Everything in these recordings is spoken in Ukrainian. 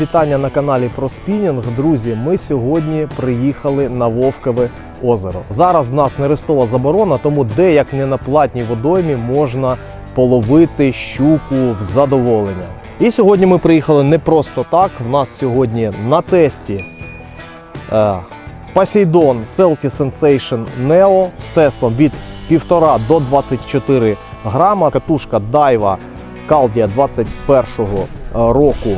Вітання на каналі про спінінг. Друзі, ми сьогодні приїхали на Вовкове озеро. Зараз в нас нерестова заборона, тому де як не на платній водоймі можна половити щуку в задоволення. І сьогодні ми приїхали не просто так. У нас сьогодні на тесті е, Poseidon Celti Sensation Neo з тестом від 1,5 до 24 грама. Катушка Daiwa Caldia 21 року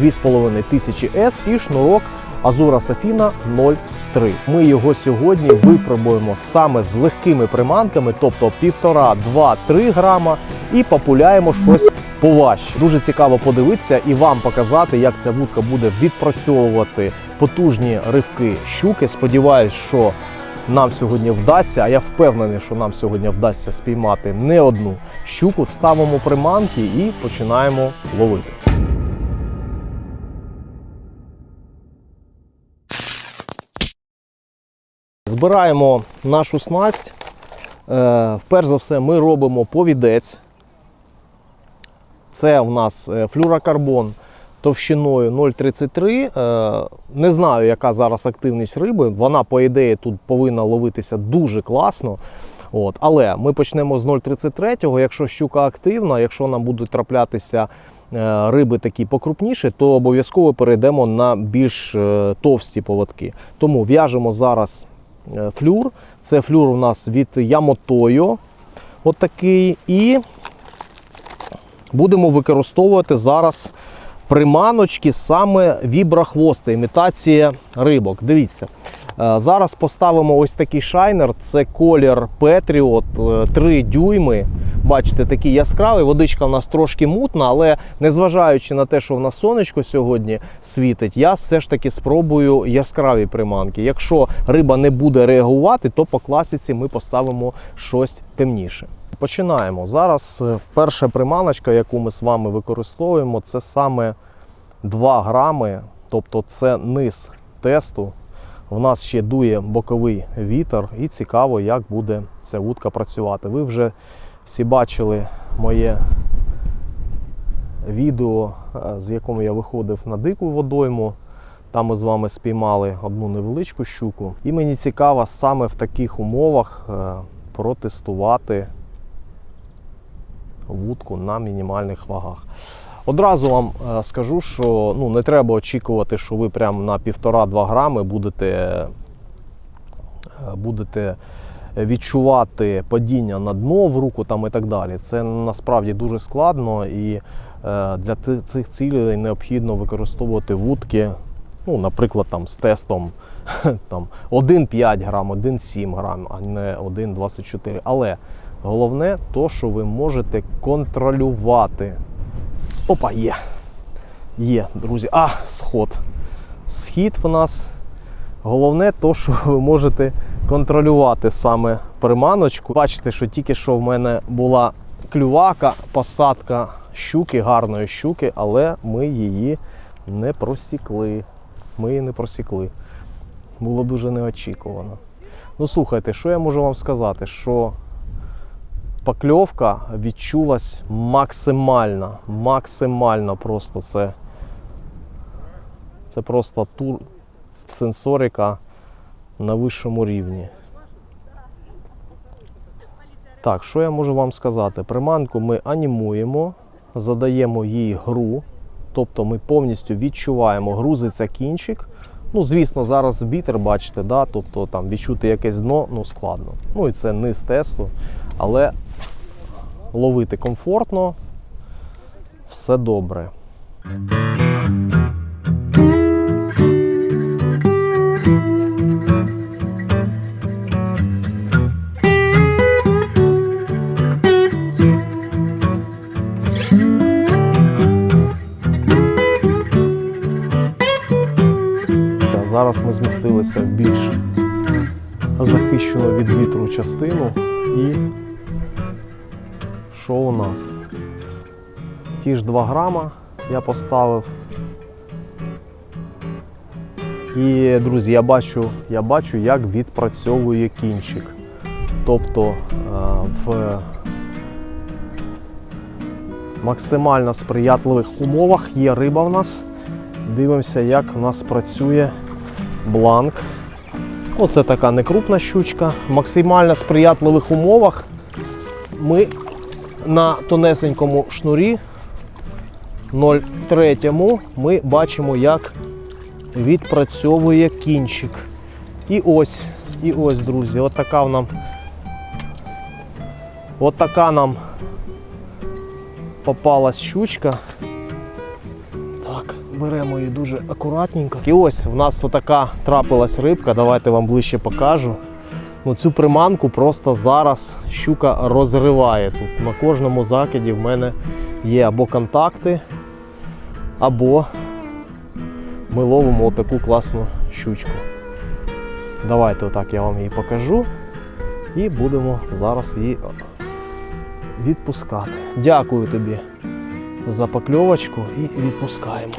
2,5 тисячі S і шнурок Azura Safina 0,3. Ми його сьогодні випробуємо саме з легкими приманками, тобто 1,5, 2, 3 грама, і популяємо щось поважче. Дуже цікаво подивитися і вам показати, як ця вудка буде відпрацьовувати потужні ривки щуки. Сподіваюсь, що нам сьогодні вдасться, а я впевнений, що нам сьогодні вдасться спіймати не одну щуку. Ставимо приманки і починаємо ловити. Збираємо нашу снасть. Е, Перш за все, ми робимо повідець. Це в нас е, флюрокарбон товщиною 0,33. Е, Не знаю, яка зараз активність риби. Вона, по ідеї, тут повинна ловитися дуже класно. От. Але ми почнемо з 0,33. Якщо щука активна, якщо нам будуть траплятися риби такі покрупніші, то обов'язково перейдемо на більш товсті поводки. Тому в'яжемо зараз флюр. Це флюр у нас від Yamotoyo. От такий. І будемо використовувати зараз приманочки саме вібрахвости, імітація рибок. Дивіться. Е, Зараз поставимо ось такий шайнер. Це колір Patriot е, 3 дюйми. Бачите, такий яскравий. Водичка в нас трошки мутна, але незважаючи на те, що в нас сонечко сьогодні світить, я все ж таки спробую яскраві приманки. Якщо риба не буде реагувати, то по класиці ми поставимо щось темніше. Починаємо. Зараз е, перша приманочка, яку ми з вами використовуємо, це саме 2 грами, тобто це низ тесту. У нас ще дує боковий вітер, і цікаво, як буде ця вудка працювати. Ви вже всі бачили моє відео, е, з якому я виходив на дику водойму. Там ми з вами спіймали одну невеличку щуку. І мені цікаво саме в таких умовах е, протестувати вудку на мінімальних вагах. Одразу вам е, скажу, що ну, не треба очікувати, що ви прямо на 1,5-2 грами будете, е, будете відчувати падіння на дно в руку там і так далі. Це насправді дуже складно і е, для цих цілей необхідно використовувати вудки, ну, наприклад, там, з тестом там, 1,5 грам, 1,7 грам, а не 1,24. Але головне то, що ви можете контролювати. Опа, є. Є, друзі. А, сход. Схід в нас. Головне то, що ви можете контролювати саме приманочку. Бачите, що тільки що в мене була клювака, посадка щуки, гарної щуки, але ми її не просікли. Ми її не просікли. Було дуже неочікувано. Ну, слухайте, що я можу вам сказати? Що покльовка відчулась максимально, максимально просто це. Це просто тур сенсорика на вищому рівні. Так, що я можу вам сказати? Приманку ми анімуємо, задаємо їй гру, тобто ми повністю відчуваємо, грузиться кінчик. Ну, звісно, зараз вітер, бачите, да? тобто там відчути якесь дно ну, складно. Ну і це низ тесту, але ловити комфортно, все добре. Зараз ми змістилися в більш захищену від вітру частину і що у нас? Ті ж 2 грама я поставив. І, друзі, я бачу, я бачу, як відпрацьовує кінчик. Тобто е, в максимально сприятливих умовах. Є риба в нас. Дивимося, як в нас працює бланк. Оце така некрупна щучка. В максимально сприятливих умовах ми на тонесенькому шнурі 0,3 ми бачимо, як відпрацьовує кінчик. І ось, і ось, друзі, от така нам. От така нам попалась щучка. Так, беремо її дуже акуратненько. І ось в нас отака трапилась рибка. Давайте вам ближче покажу. Ну, цю приманку просто зараз щука розриває тут. На кожному закиді в мене є або контакти, або ми ловимо таку класну щучку. Давайте отак я вам її покажу і будемо зараз її відпускати. Дякую тобі за покльовочку і відпускаємо.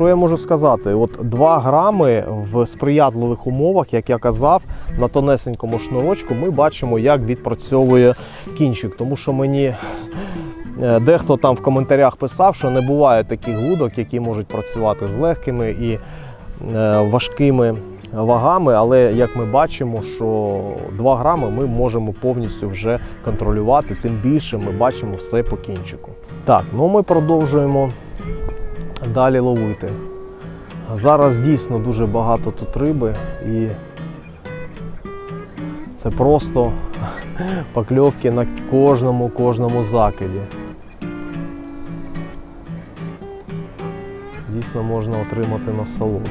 Що я можу сказати? От 2 грами в сприятливих умовах, як я казав, на тонесенькому шнурочку ми бачимо, як відпрацьовує кінчик. Тому що мені е, дехто там в коментарях писав, що не буває таких вудок, які можуть працювати з легкими і е, важкими вагами, але як ми бачимо, що 2 грами ми можемо повністю вже контролювати, тим більше ми бачимо все по кінчику. Так, ну ми продовжуємо далі ловити. Зараз дійсно дуже багато тут риби і це просто покльовки на кожному кожному закиді. Дійсно можна отримати насолоду.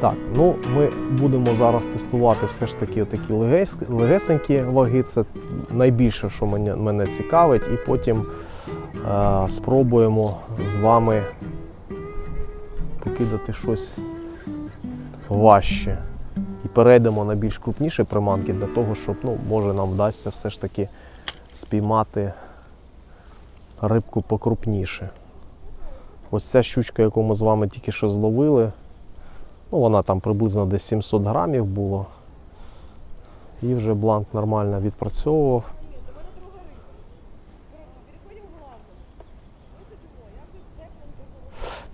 Так, ну ми будемо зараз тестувати все ж таки такі легесенькі ваги. Це найбільше, що мене, мене цікавить, і потім спробуємо з вами покидати щось важче. І перейдемо на більш крупніші приманки для того, щоб ну, може нам вдасться все ж таки спіймати рибку покрупніше. Ось ця щучка, яку ми з вами тільки що зловили, ну, вона там приблизно десь 700 грамів було. І вже бланк нормально відпрацьовував.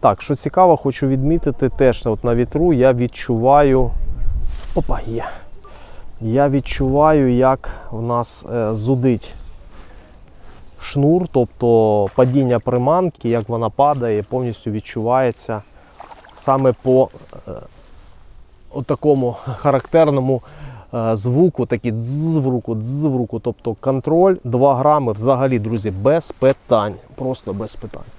Так, що цікаво, хочу відмітити теж от на вітру я відчуваю. Опа, є. Я відчуваю, як в нас е, зудить шнур, тобто падіння приманки, як вона падає, повністю відчувається саме по е, такому характерному е, звуку, такий дз в руку, дз в руку. Тобто контроль 2 грами взагалі, друзі, без питань. Просто без питань.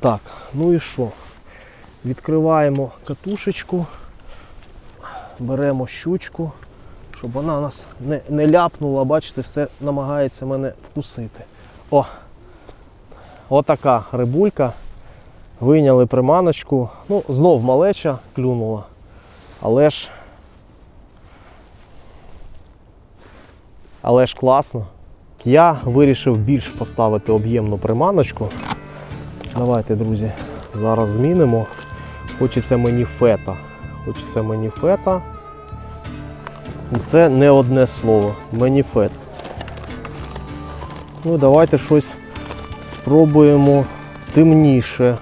Так, ну і що? Відкриваємо катушечку, беремо щучку, щоб вона нас не не ляпнула, бачите, все намагається мене вкусити. О! Отака рибулька. Вийняли приманочку. Ну, знов малеча клюнула. Але ж але ж класно. Я вирішив більш поставити об'ємну приманочку. Давайте, друзі, зараз змінимо. Хочеться мені фета. Хочеться мені фета. І це не одне слово. Маніфет. Ну, давайте щось спробуємо темніше.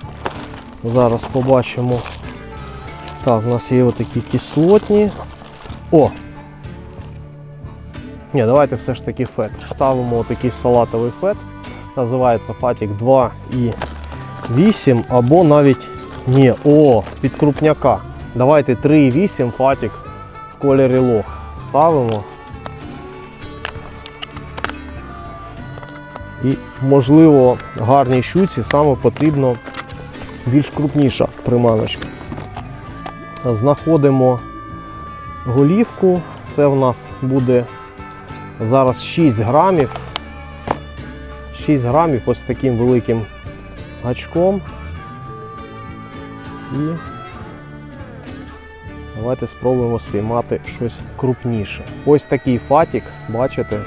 Зараз побачимо. Так, у нас є отакі кислотні. О! Ні, давайте все ж таки фет. Ставимо отакий салатовий фет. Називається фатік 2,8 або навіть ні, о, під крупняка. Давайте 3,8 фатік в кольорі лох. Ставимо. І, можливо, гарній щуці саме потрібно більш крупніша приманочка. Знаходимо голівку. Це в нас буде зараз 6 грамів. 6 грамів ось таким великим гачком. І давайте спробуємо спіймати щось крупніше. Ось такий фатік, бачите,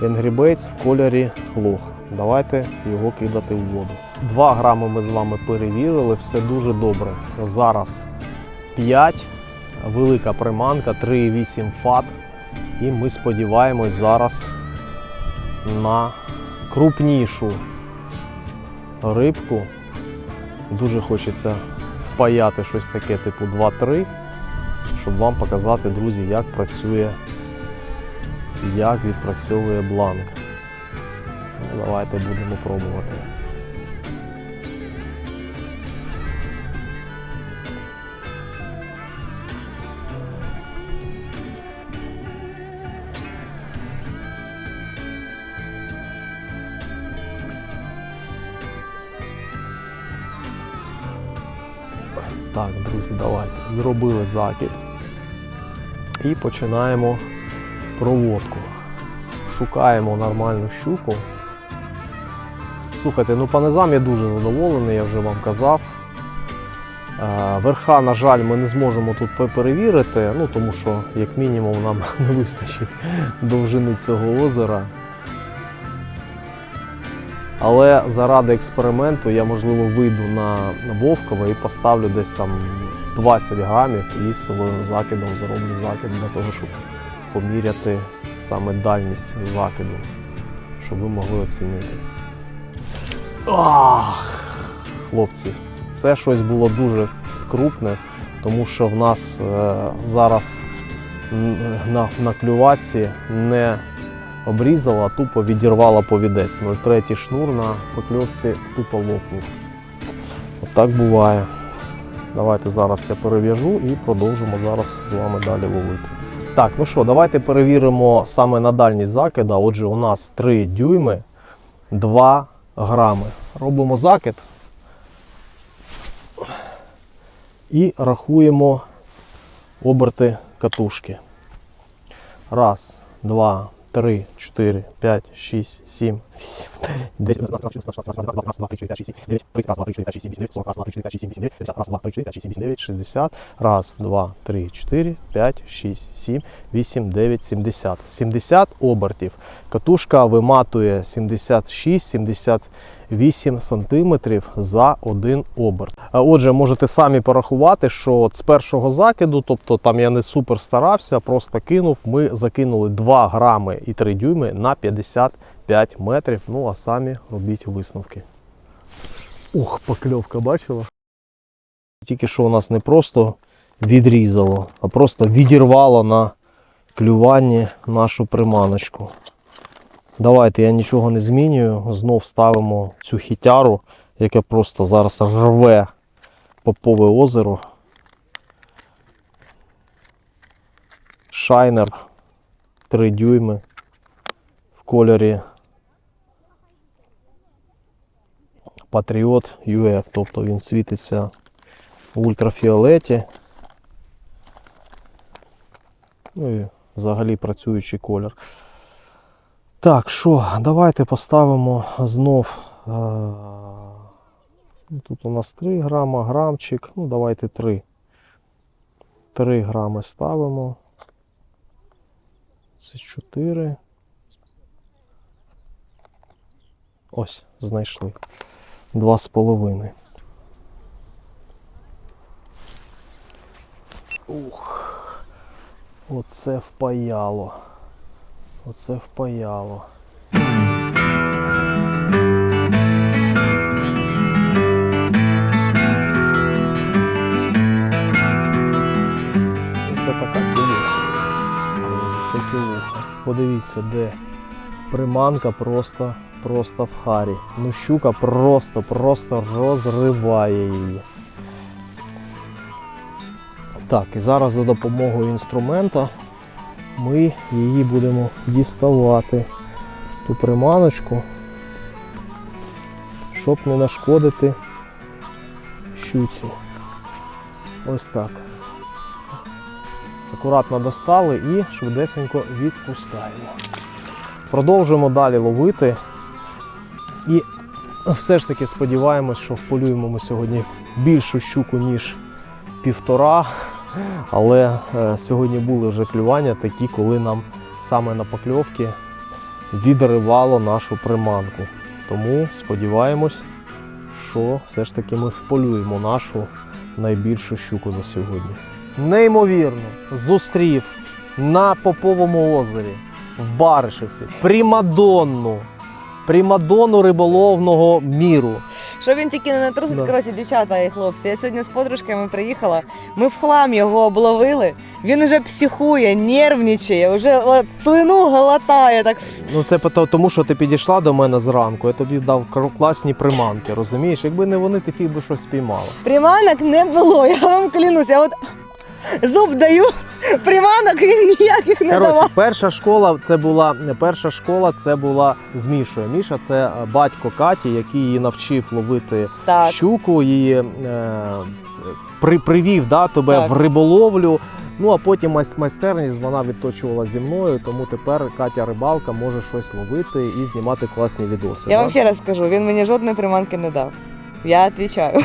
Angry в кольорі лох. Давайте його кидати в воду. 2 грами ми з вами перевірили, все дуже добре. Зараз 5, велика приманка, 3,8 фат. І ми сподіваємось зараз на крупнішу рибку. Дуже хочеться впаяти щось таке, типу 2-3, щоб вам показати, друзі, як працює, як відпрацьовує бланк. Ну, Давайте будемо пробувати. Давайте. Зробили закид. І починаємо проводку. Шукаємо нормальну щуку. Слухайте, ну по низам я дуже задоволений, я вже вам казав. Е, Верха, на жаль, ми не зможемо тут пе- перевірити, ну тому що, як мінімум, нам не вистачить довжини цього озера. Але заради експерименту я, можливо, вийду на Вовково і поставлю десь там 20 грамів і силовим закидом зроблю закид для того, щоб поміряти саме дальність закиду, щоб ви могли оцінити. Ах, хлопці, це щось було дуже крупне, тому що в нас е, зараз на, на клюваці не обрізала, а тупо відірвала повідець. 0,3 шнур на покльовці тупо лопнув. Отак буває. Давайте зараз я перев'яжу і продовжимо зараз з вами далі ловити. Так, ну що, давайте перевіримо саме на дальність закида. Отже, у нас 3 дюйми 2 грами. Робимо закид і рахуємо оберти катушки. Раз, два, три, чотири, п'ять, шість, сім, вісім, дев'ять, раз, два, три, чотири, п'ять, шість, сім, дев'ять, раз, два, три, чотири, п'ять, шість, сім, вісім, дев'ять, сорок, раз, два, три, чотири, п'ять, шість, сім, вісім, дев'ять, п'ятдесят, раз, два, три, чотири, п'ять, шість, сім, вісім, дев'ять, шістдесят, раз, два, три, чотири, п'ять, шість, сім, вісім, дев'ять, сімдесят. 70 обертів. Катушка виматує 76-78 сантиметрів за один оберт. Отже, можете самі порахувати, що з першого закиду, тобто там я не супер старався, просто кинув. Ми закинули 2 грами і 3 дюйми на 55 метрів. Ну а самі робіть висновки. Ух, покльовка бачила? Тільки що у нас не просто відрізало, а просто відірвало на клюванні нашу приманочку. Давайте я нічого не змінюю. Знов ставимо цю хітяру, яке просто зараз рве Попове озеро. Шайнер 3 дюйми кольорі Patriot UF, тобто він світиться в ультрафіолеті. Ну і взагалі працюючий колір. Так, що, давайте поставимо знов. е, Тут у нас 3 грама, грамчик. Ну, давайте 3. 3 грами ставимо. Це 4. Ось, знайшли. Два з половиною. Ух. Оце впаяло. Оце впаяло. Це така кілуха. Це кілуха. Подивіться, де приманка просто, просто в харі. Ну щука просто, просто розриває її. Так, і зараз за допомогою інструмента ми її будемо діставати ту приманочку, щоб не нашкодити щуці. Ось так. Акуратно достали і швидесенько відпускаємо. Продовжуємо далі ловити. І все ж таки сподіваємось, що вполюємо ми сьогодні більшу щуку, ніж півтора. Але е, сьогодні були вже клювання такі, коли нам саме на покльовки відривало нашу приманку. Тому сподіваємось, що все ж таки ми вполюємо нашу найбільшу щуку за сьогодні. Неймовірно, зустрів на Поповому озері в Баришівці Примадонну. Примадонну риболовного міру. Що він тільки не натрусить, Да. коротше, дівчата і хлопці. Я сьогодні з подружками приїхала. Ми в хлам його обловили. Він уже психує, нервничає, вже от, слину голотає. Так Ну це тому, що ти підійшла до мене зранку, я тобі дав класні приманки, розумієш? Якби не вони, ти фіг би щось спіймала. приманок не було. Я вам клянусь. Я от зуб даю, приманок він ніяких не Коротше, давав. перша школа це була не перша школа, це була з Мішою. Міша це батько Каті, який її навчив ловити Так. щуку, її е, при, привів да, тебе Так. в риболовлю. Ну а потім майс- майстерність вона відточувала зі мною, тому тепер Катя рибалка може щось ловити і знімати класні відоси. Я да? вам ще раз скажу, він мені жодної приманки не дав. Я відповідаю.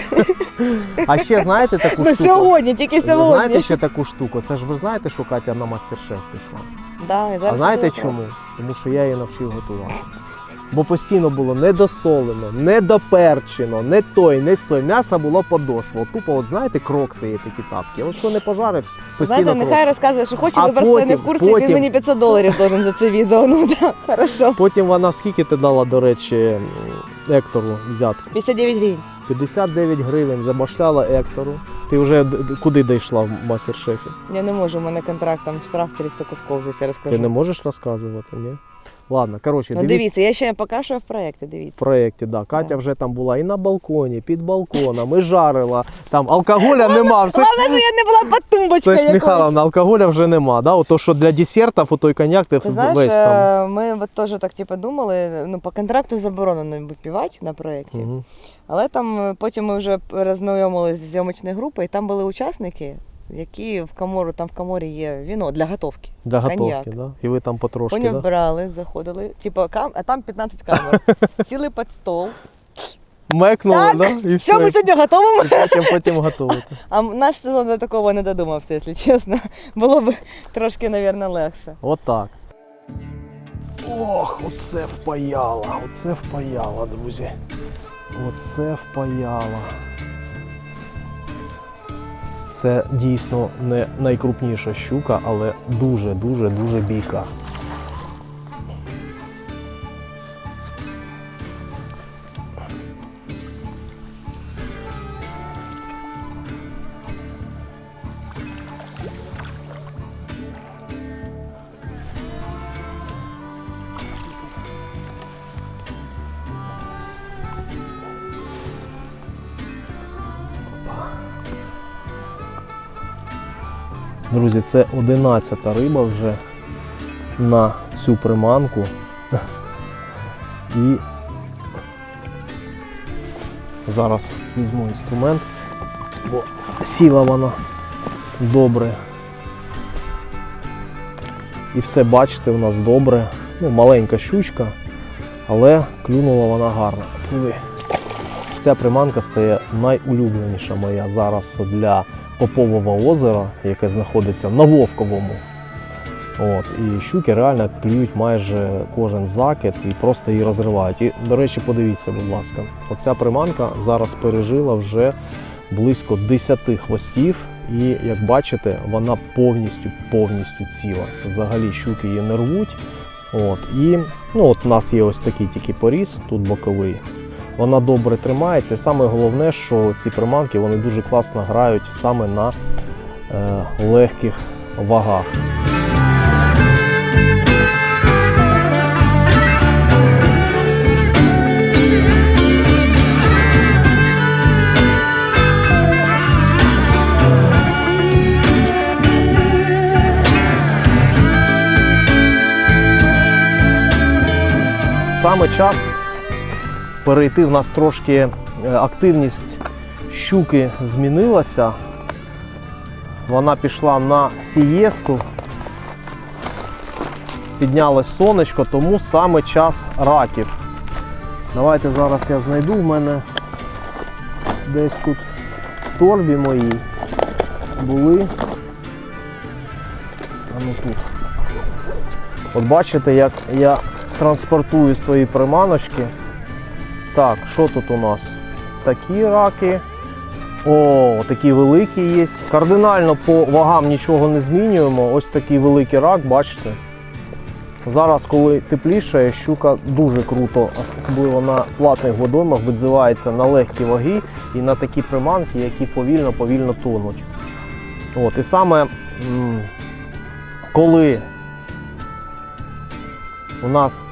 А ще знаєте таку Ну штуку? сьогодні, тільки Ви знаєте ще таку штуку? Це ж ви знаєте, що Катя на мастер-шеф пішла. Да, і зараз А знаєте чому? Тому що я її навчив готувати. Бо постійно було недосолено, недоперчено, не той, не сой. М'ясо було подошво. От Тупо, от знаєте, крокси є такі тапки. От що не пожарив, постійно Знаєте, нехай крокси. розказує, що хоче, А ви просто не потім- в курсі, потім- він мені 500 доларів должен за це відео. Ну так, хорошо. Потім вона скільки ти дала, до речі, м, Ектору взятку? 59 гривень. 59 гривень забашляла Ектору. Ти вже д- д- куди дійшла в мастер-шефі? Я не можу, у мене контракт там штраф 300 кусков, розкажу. Ти не можеш розказувати, ні? Ладно, коротше, Ну дивіться. дивіться, я ще поки що в проєкті, дивіться. В проєкті, да. Катя вже там була і на балконі, під балконом, і жарила. Там алкоголя нема. Все, Головне, що я не була під тумбочкою це ж якоюсь. Михайловна, алкоголя вже нема. Да? Ото, що для десертів, отой коньяк, ти Ти знаєш, весь там. е, ми от теж так типу, думали, ну по контракту заборонено випівати на проєкті. Мгм. Але там е, потім ми вже роззнайомилися з зйомочною групою, і там були учасники, які в камору, там в каморі є віно для готовки. Для готовки, да? І ви там потрошки, Вони да? брали, заходили, типу, кам... а там 15 камер. Сіли під стол. Мекнули, Так, да? і Що ми сьогодні готовимо? І потім, потім готувати. А наш сезон до такого не додумався, якщо чесно. Було б трошки, мабуть, легше. Отак. Ох, оце впаяло, оце впаяло, друзі. Оце впаяло. Це дійсно не найкрупніша щука, але дуже-дуже дуже бійка. Друзі, це 11 риба вже на цю приманку. І зараз візьму інструмент, бо сіла вона добре. І все бачите, у нас добре. Ну, маленька щучка, але клюнула вона гарно. Ця приманка стає найулюбленіша моя зараз для Попового озера, яке знаходиться на Вовковому. От, і щуки реально клюють майже кожен закид і просто її розривають. І, до речі, подивіться, будь ласка, оця приманка зараз пережила вже близько 10 хвостів, і як бачите, вона повністю повністю ціла. Взагалі щуки її не рвуть. От, і ну, от у нас є ось такий тільки поріз, тут боковий. Вона добре тримається. Саме головне, що ці приманки вони дуже класно грають саме на е, легких вагах. Саме час перейти в нас трошки е, активність щуки змінилася. Вона пішла на сієсту. Піднялось сонечко, тому саме час раків. Давайте зараз я знайду в мене десь тут в торбі моїй були. А ну тут. От бачите, як я транспортую свої приманочки. Так, що тут у нас? Такі раки, О, такі великі є. Кардинально по вагам нічого не змінюємо. Ось такий великий рак, бачите. Зараз, коли тепліше, щука дуже круто, особливо на платних водоймах, відзивається на легкі ваги і на такі приманки, які повільно-повільно тонуть. От, і саме коли у нас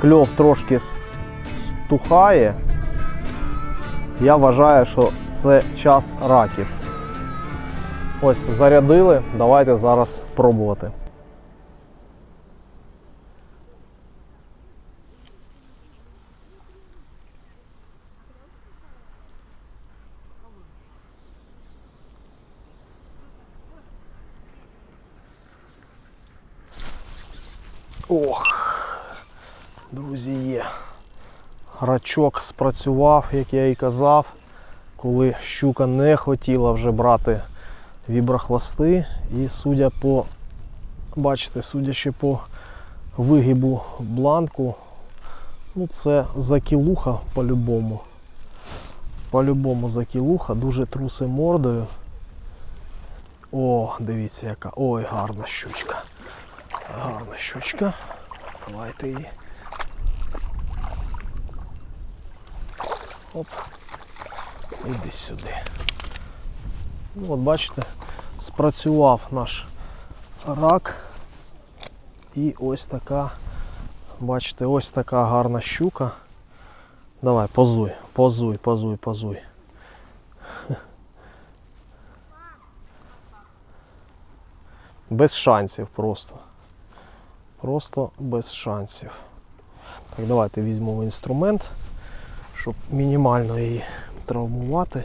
кльов трошки стухає, я вважаю, що це час раків. Ось зарядили, давайте зараз пробувати. Ох, друзі, є. Рачок спрацював, як я і казав, коли щука не хотіла вже брати віброхвости. І судя по, бачите, судячи по вигибу бланку, ну це закілуха по-любому. По-любому закілуха, дуже труси мордою. О, дивіться яка. Ой, гарна щучка. Гарна щучка. Давайте її. Оп. Іди сюди. Ну, от бачите, спрацював наш рак. І ось така, бачите, ось така гарна щука. Давай, позуй, позуй, позуй, позуй. Без шансів просто. Просто без шансів. Так, давайте візьмемо інструмент, щоб мінімально її травмувати.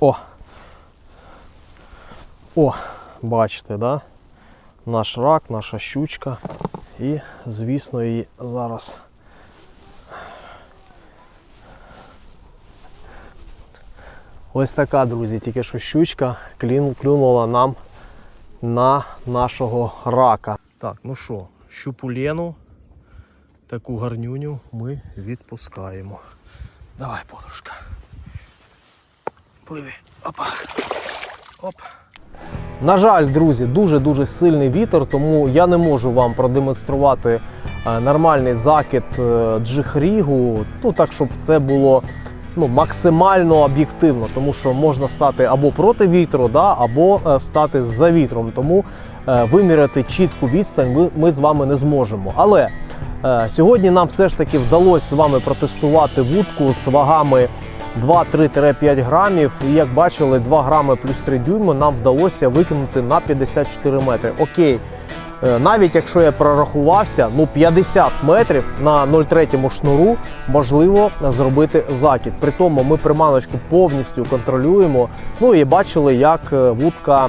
О! О, бачите, да? Наш рак, наша щучка. І, звісно, її зараз Ось така, друзі, тільки що щучка клін- клюнула нам на нашого рака. Так, ну що, щупу Лену, таку гарнюню ми відпускаємо. Давай, подружка. Пливи. Опа. Оп. На жаль, друзі, дуже-дуже сильний вітер, тому я не можу вам продемонструвати е, нормальний закид е, джихрігу, ну так, щоб це було ну, максимально об'єктивно, тому що можна стати або проти вітру, да, або е, стати за вітром. Тому е, виміряти чітку відстань ми, ми з вами не зможемо. Але е, сьогодні нам все ж таки вдалося з вами протестувати вудку з вагами 2-3-5 грамів. І як бачили, 2 грами плюс 3 дюйми нам вдалося викинути на 54 метри. Окей. Е, Навіть якщо я прорахувався, ну 50 метрів на 0,3 шнуру можливо зробити закид. При тому ми приманочку повністю контролюємо. Ну і бачили, як е, вудка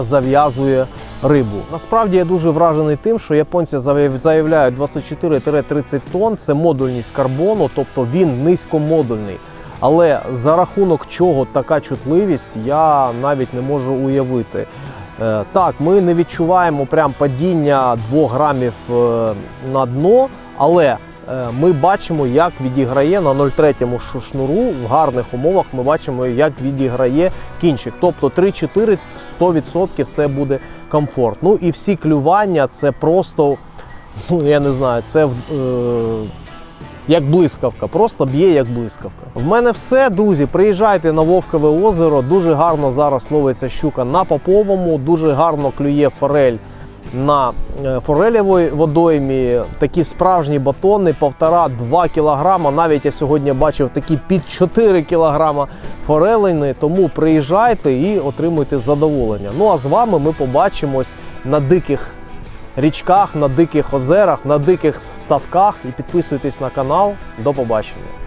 зав'язує рибу. Насправді я дуже вражений тим, що японці заяв- заявляють 24-30 тонн. Це модульність карбону, тобто він низькомодульний. Але за рахунок чого така чутливість, я навіть не можу уявити. Е, Так, ми не відчуваємо прям падіння 2 грамів е, на дно, але е, ми бачимо, як відіграє на 0,3 шнуру в гарних умовах. Ми бачимо, як відіграє кінчик. Тобто 3-4 100% це буде комфорт. Ну і всі клювання це просто, ну я не знаю, це. Е, як блискавка, просто б'є як блискавка. В мене все, друзі. Приїжджайте на Вовкове озеро. Дуже гарно зараз ловиться щука на поповому, дуже гарно клює форель на е, форелевій водоймі. Такі справжні батони, 1,5-2 кілограма. Навіть я сьогодні бачив такі під 4 кілограма форелини. Тому приїжджайте і отримуйте задоволення. Ну а з вами ми побачимось на диких річках, на диких озерах, на диких ставках і підписуйтесь на канал. До побачення.